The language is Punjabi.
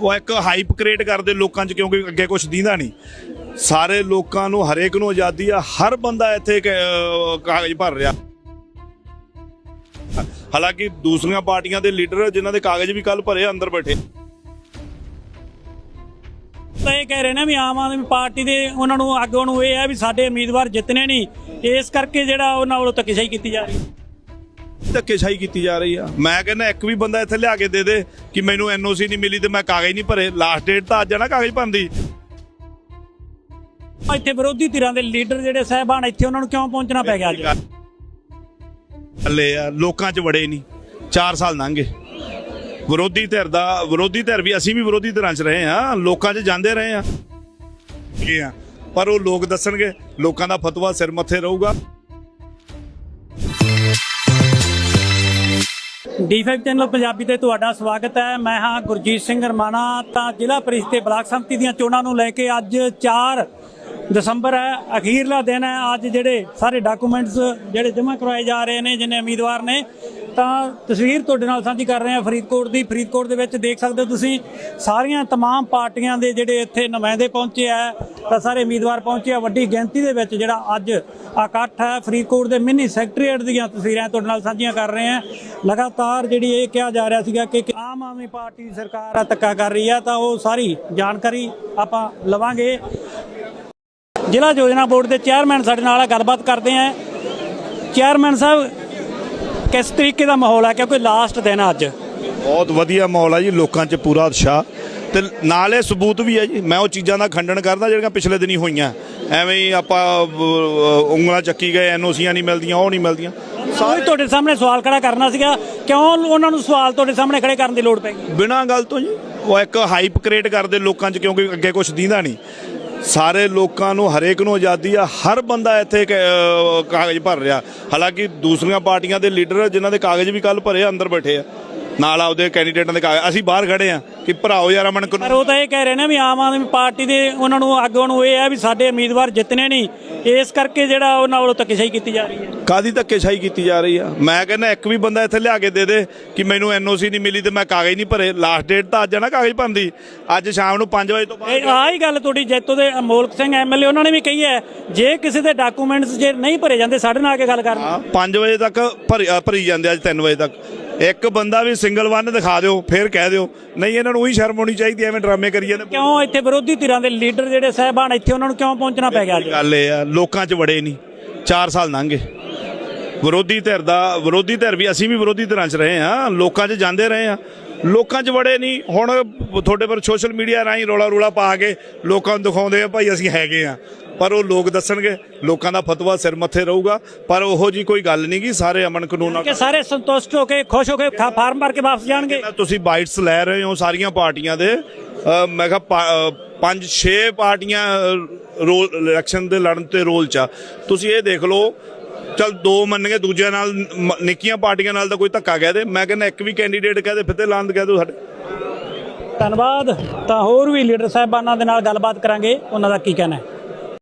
ਉਹ ਇੱਕ ਹਾਈਪ ਕ੍ਰੀਏਟ ਕਰਦੇ ਲੋਕਾਂ 'ਚ ਕਿਉਂਕਿ ਅੱਗੇ ਕੁਝ ਦੀਂਦਾ ਨਹੀਂ। ਸਾਰੇ ਲੋਕਾਂ ਨੂੰ, ਹਰੇਕ ਨੂੰ ਆਜ਼ਾਦੀ ਆ। ਹਰ ਬੰਦਾ ਇੱਥੇ ਕਾਗਜ਼ ਭਰ ਰਿਹਾ। ਹਾਲਾਂਕਿ ਦੂਸਰੀਆਂ ਪਾਰਟੀਆਂ ਦੇ ਲੀਡਰ ਜਿਨ੍ਹਾਂ ਦੇ ਕਾਗਜ਼ ਵੀ ਕੱਲ ਭਰੇ ਅੰਦਰ ਬੈਠੇ। ਤਾਂ ਇਹ ਕਹਿ ਰਹੇ ਨੇ ਵੀ ਆਮ ਆਦਮੀ ਪਾਰਟੀ ਦੇ ਉਹਨਾਂ ਨੂੰ ਆਗੂਆਂ ਨੂੰ ਇਹ ਹੈ ਵੀ ਸਾਡੇ ਉਮੀਦਵਾਰ ਜਿੱਤਨੇ ਨਹੀਂ। ਇਸ ਕਰਕੇ ਜਿਹੜਾ ਉਹਨਾਂ ਵੱਲੋਂ ਧੱਕੇਸ਼ਾਹੀ ਕੀਤੀ ਜਾ ਰਹੀ ਹੈ। ਧੱਕੇਸ਼ਾਹੀ ਕੀਤੀ ਜਾ ਰਹੀ ਆ। ਮੈਂ ਕਹਿੰਦਾ ਇੱਕ ਵੀ ਬੰਦਾ ਇੱਥੇ ਲਿਆ ਕੇ ਦੇ ਦੇ ਕਿ ਮੈਨੂੰ ਐਨਓਸੀ ਨਹੀਂ ਮਿਲੀ ਤੇ ਮੈਂ ਕਾਗਜ਼ ਨਹੀਂ ਭਰੇ। ਲਾਸਟ ਡੇਟ ਤਾਂ ਅੱਜ ਆ ਨਾ ਕਾਗਜ਼ ਭਰਨ ਦੀ। ਇੱਥੇ ਵਿਰੋਧੀ ਧਿਰਾਂ ਦੇ ਲੀਡਰ ਜਿਹੜੇ ਸਹਿਬਾਨ ਇੱਥੇ ਉਹਨਾਂ ਨੂੰ ਕਿਉਂ ਪਹੁੰਚਣਾ ਪੈ ਗਿਆ ਅੱਜ? ਹੱਲੇ ਆ ਲੋਕਾਂ 'ਚ ਵੜੇ ਨਹੀਂ। 4 ਸਾਲ ਲੰਘੇ। ਵਿਰੋਧੀ ਧਿਰ ਦਾ ਵਿਰੋਧੀ ਧਿਰ ਵੀ ਅਸੀਂ ਵੀ ਵਿਰੋਧੀ ਧਿਰਾਂ 'ਚ ਰਹੇ ਆ। ਲੋਕਾਂ 'ਚ ਜਾਂਦੇ ਰਹੇ ਆ। ਕੀ ਆ। ਪਰ ਉਹ ਲੋਕ ਦੱਸਣਗੇ ਲੋਕਾਂ ਦਾ ਫਤਵਾ ਸਿਰ ਮੱਥੇ ਰਹੂਗਾ। ਡੀ5 ਚੈਨਲ ਪੰਜਾਬੀ ਤੇ ਤੁਹਾਡਾ ਸਵਾਗਤ ਹੈ। ਮੈਂ ਹਾਂ ਗੁਰਜੀਤ ਸਿੰਘ ਰਮਾਣਾ। ਤਾਂ ਜ਼ਿਲ੍ਹਾ ਪ੍ਰੀਸ਼ਦ ਤੇ ਬਲਾਕ ਸੰਮਤੀ ਦੀਆਂ ਚੋਣਾਂ ਨੂੰ ਲੈ ਕੇ ਅੱਜ 4 ਦਸੰਬਰ ਹੈ। ਅਖੀਰਲਾ ਦਿਨ ਹੈ। ਅੱਜ ਜਿਹੜੇ ਸਾਰੇ ਡਾਕੂਮੈਂਟਸ ਜਿਹੜੇ ਜਮ੍ਹਾਂ ਕਰਵਾਏ ਜਾ ਰਹੇ ਨੇ, ਜਿੰਨੇ ਉਮੀਦਵਾਰ ਨੇ ਤਾਂ ਤਸਵੀਰ ਤੁਹਾਡੇ ਨਾਲ ਸਾਂਝੀ ਕਰ ਰਹੇ ਹਾਂ ਫਰੀਦਕੋਟ ਦੀ ਫਰੀਦਕੋਟ ਦੇ ਵਿੱਚ ਦੇਖ ਸਕਦੇ ਹੋ ਤੁਸੀਂ ਸਾਰੀਆਂ तमाम ਪਾਰਟੀਆਂ ਦੇ ਜਿਹੜੇ ਇੱਥੇ ਨੁਮਾਇੰਦੇ ਪਹੁੰਚੇ ਆ ਤਾਂ ਸਾਰੇ ਉਮੀਦਵਾਰ ਪਹੁੰਚੇ ਆ ਵੱਡੀ ਗਿਣਤੀ ਦੇ ਵਿੱਚ ਜਿਹੜਾ ਅੱਜ ਇਕੱਠ ਹੈ ਫਰੀਦਕੋਟ ਦੇ ਮਿੰਨੀ ਸੈਕਟਰੀਏਟ ਦੀਆਂ ਤਸਵੀਰਾਂ ਤੁਹਾਡੇ ਨਾਲ ਸਾਂਝੀਆਂ ਕਰ ਰਹੇ ਹਾਂ ਲਗਾਤਾਰ ਜਿਹੜੀ ਇਹ ਕਿਹਾ ਜਾ ਰਿਹਾ ਸੀਗਾ ਕਿ ਆਮ ਆਦਮੀ ਪਾਰਟੀ ਦੀ ਸਰਕਾਰ ਆ ਧੱਕਾ ਕਰ ਰਹੀ ਹੈ ਤਾਂ ਉਹ ਸਾਰੀ ਜਾਣਕਾਰੀ ਆਪਾਂ ਲਵਾਂਗੇ ਜ਼ਿਲ੍ਹਾ ਯੋਜਨਾ ਬੋਰਡ ਦੇ ਚੇਅਰਮੈਨ ਸਾਡੇ ਨਾਲ ਆ ਗੱਲਬਾਤ ਕਰਦੇ ਆ ਚੇਅਰਮੈਨ ਸਾਹਿਬ ਕਿਸ ਤਰੀਕੇ ਦਾ ਮਾਹੌਲ ਹੈ ਕਿਉਂਕਿ ਲਾਸਟ ਦਿਨ ਆ ਅੱਜ? ਬਹੁਤ ਵਧੀਆ ਮਾਹੌਲ ਆ ਜੀ ਲੋਕਾਂ 'ਚ ਪੂਰਾ ਉਤਸ਼ਾਹ। ਤੇ ਨਾਲ ਇਹ ਸਬੂਤ ਵੀ ਹੈ ਜੀ ਮੈਂ ਉਹ ਚੀਜ਼ਾਂ ਦਾ ਖੰਡਨ ਕਰਦਾ ਜਿਹੜੀਆਂ ਪਿਛਲੇ ਦਿਨੀ ਹੋਈਆਂ। ਐਵੇਂ ਹੀ ਆਪਾਂ ਉਂਗਲਾਂ ਚੱਕੀ ਗਏ ਐਨਓਸੀਆਂ ਨਹੀਂ ਮਿਲਦੀਆਂ ਉਹ ਨਹੀਂ ਮਿਲਦੀਆਂ। ਸਾਰੇ ਤੁਹਾਡੇ ਸਾਹਮਣੇ ਸਵਾਲ ਖੜਾ ਕਰਨਾ ਸੀਗਾ ਕਿਉਂ ਉਹਨਾਂ ਨੂੰ ਸਵਾਲ ਤੁਹਾਡੇ ਸਾਹਮਣੇ ਖੜੇ ਕਰਨ ਦੀ ਲੋੜ ਪੈ ਗਈ? ਬਿਨਾਂ ਗੱਲ ਤੋਂ ਜੀ ਉਹ ਇੱਕ ਹਾਈਪ ਕ੍ਰੀਏਟ ਕਰਦੇ ਲੋਕਾਂ 'ਚ ਕਿਉਂਕਿ ਅੱਗੇ ਕੁਝ ਦੀਂਦਾ ਨਹੀਂ। ਸਾਰੇ ਲੋਕਾਂ ਨੂੰ, ਹਰੇਕ ਨੂੰ ਆਜ਼ਾਦੀ ਆ। ਹਰ ਬੰਦਾ ਇੱਥੇ ਕਾਗਜ਼ ਭਰ ਰਿਹਾ। ਹਾਲਾਂਕਿ ਦੂਸਰੀਆਂ ਪਾਰਟੀਆਂ ਦੇ ਲੀਡਰ ਜਿਨ੍ਹਾਂ ਦੇ ਕਾਗਜ਼ ਵੀ ਕੱਲ ਭਰੇ ਅੰਦਰ ਬੈਠੇ ਆ। ਨਾਲ ਆਪਦੇ ਕੈਂਡੀਡੇਟਾਂ ਦੇ ਕਾਗਜ਼ ਅਸੀਂ ਬਾਹਰ ਖੜੇ ਆ ਕਿ ਭਰਾਓ ਯਾਰ ਅਮਨ ਪਰ ਉਹ ਤਾਂ ਇਹ ਕਹਿ ਰਹੇ ਨੇ ਵੀ ਆਮ ਆਦਮੀ ਪਾਰਟੀ ਦੇ ਉਹਨਾਂ ਨੂੰ ਆਗੂਆਂ ਨੂੰ ਇਹ ਹੈ ਵੀ ਸਾਡੇ ਉਮੀਦਵਾਰ ਜਿੱਤਨੇ ਨਹੀਂ। ਇਸ ਕਰਕੇ ਜਿਹੜਾ ਉਹਨਾਂ ਵੱਲੋਂ ਧੱਕੇਸ਼ਾਹੀ ਕੀਤੀ ਜਾ ਰਹੀ ਹੈ। ਕਾਦੀ ਧੱਕੇਸ਼ਾਹੀ ਕੀਤੀ ਜਾ ਰਹੀ ਆ? ਮੈਂ ਕਹਿੰਦਾ ਇੱਕ ਵੀ ਬੰਦਾ ਇੱਥੇ ਲਿਆ ਕੇ ਦੇ ਦੇ ਕਿ ਮੈਨੂੰ ਐਨਓਸੀ ਨਹੀਂ ਮਿਲੀ ਤੇ ਮੈਂ ਕਾਗਜ਼ ਨਹੀਂ ਭਰੇ। ਲਾਸਟ ਡੇਟ ਤਾਂ ਅੱਜ ਆ ਨਾ ਕਾਗਜ਼ ਭਰਨ ਦੀ। ਅੱਜ ਸ਼ਾਮ ਨੂੰ 5 ਵਜੇ ਤੋਂ ਬਾਅਦ ਆਹ ਹੀ ਗੱਲ ਤੁਹਾਡੀ ਜੈਤੋ ਦੇ ਅਮੋਲਕ ਸਿੰਘ ਐਮਐਲਏ ਉਹਨਾਂ ਨੇ ਵੀ ਕਹੀ ਹੈ ਜੇ ਕਿਸੇ ਦੇ ਡਾਕੂਮੈਂਟਸ ਜੇ ਨਹੀਂ ਭਰੇ ਜਾਂਦੇ ਸਾਡੇ ਨਾਲ ਆ ਕੇ ਗੱਲ ਕਰਨ। ਹਾਂ 5 ਵਜੇ ਤੱਕ ਭਰੀ ਜਾਂਦੇ ਅੱਜ 3 ਵਜੇ ਤੱਕ। ਇੱਕ ਬੰਦਾ ਵੀ ਸਿੰਗਲ ਵਨ ਦਿਖਾ ਦਿਓ ਫਿਰ ਕਹਿ ਦਿਓ। ਨਹੀਂ ਇਹਨਾਂ ਨੂੰ ਉਹੀ ਸ਼ਰਮ ਆਉਣੀ ਚਾਹੀਦੀ ਐਵੇਂ ਡਰਾਮੇ ਕਰੀ ਜਾਂਦੇ ਕਿਉਂ ਇੱਥੇ ਵਿਰੋਧੀ ਧਿਰਾਂ ਦੇ ਲੀਡਰ ਜਿਹੜੇ ਸਹਿਬਾਨ ਇੱਥੇ ਉਹਨਾਂ ਨੂੰ ਕਿਉਂ ਪਹੁੰਚਣਾ ਪੈ ਗਿਆ ਗੱਲ ਇਹ ਆ ਲੋਕਾਂ 'ਚ ਵੜੇ ਨਹੀਂ। 4 ਸਾਲ ਲੰਘੇ ਵਿਰੋਧੀ ਧਿਰ ਦਾ ਵਿਰੋਧੀ ਧਿਰ ਵੀ ਅਸੀਂ ਵੀ ਵਿਰੋਧੀ ਧਿਰਾਂ 'ਚ ਰਹੇ ਆ ਲੋਕਾਂ 'ਚ ਜਾਂਦੇ ਰਹੇ ਆ ਲੋਕਾਂ 'ਚ ਵੜੇ ਨਹੀਂ ਹੁਣ ਤੁਹਾਡੇ ਪਰ ਸੋਸ਼ਲ ਮੀਡੀਆ ਰਾਹੀਂ ਰੋਲਾ ਰੋਲਾ ਪਾ ਕੇ ਲੋਕਾਂ ਨੂੰ ਦਿਖਾਉਂਦੇ ਆ ਭਾਈ ਅਸੀਂ ਹੈਗੇ ਆ ਪਰ ਉਹ ਲੋਕ ਦੱਸਣਗੇ ਲੋਕਾਂ ਦਾ ਫਤਵਾ ਸਿਰ ਮੱਥੇ ਰਹੂਗਾ ਪਰ ਉਹੋ ਜੀ ਕੋਈ ਗੱਲ ਨਹੀਂ ਗੀ ਸਾਰੇ ਅਮਨ ਕਾਨੂੰਨ ਨਾਲ ਕਿ ਸਾਰੇ ਸੰਤੁਸ਼ਟ ਹੋ ਕੇ ਖੁਸ਼ ਹੋ ਕੇ ਫਾਰਮ ਭਰ ਕੇ ਵਾਪਸ ਜਾਣਗੇ? ਤੁਸੀਂ ਬਾਈਟਸ ਲੈ ਰਹੇ ਹੋ ਸਾਰੀਆਂ ਪਾਰਟੀਆਂ ਦੇ। ਮੈਂ ਕਿਹਾ ਪੰਜ ਛੇ ਪਾਰਟੀਆਂ ਰੋਲ ਇਲੈਕਸ਼ਨ ਦੇ ਲੜਨ ਤੇ ਰੋਲ ਚ ਆ। ਤੁਸੀਂ ਇਹ ਦੇਖ ਲਓ ਚਲ ਦੋ ਮੰਨਗੇ ਦੂਜਿਆਂ ਨਾਲ ਮ- ਨਿੱਕੀਆਂ ਪਾਰਟੀਆਂ ਨਾਲ ਤਾਂ ਕੋਈ ਧੱਕਾ ਕਹਿ ਦੇ। ਮੈਂ ਕਹਿੰਦਾ ਇੱਕ ਵੀ ਕੈਂਡੀਡੇਟ ਕਹਿ ਦੇ ਫਿੱਤੇ ਲਾਂਦ ਕਹਿ ਦੋ ਸਾਡੇ। ਧੰਨਵਾਦ। ਤਾਂ ਹੋਰ ਵੀ ਲੀਡਰ ਸਾਹਿਬਾਨਾਂ ਦੇ ਨਾਲ ਗੱਲਬਾਤ ਕਰਾਂਗੇ। ਉਹਨਾਂ ਦਾ ਕੀ ਕਹਿਣਾ ਹੈ?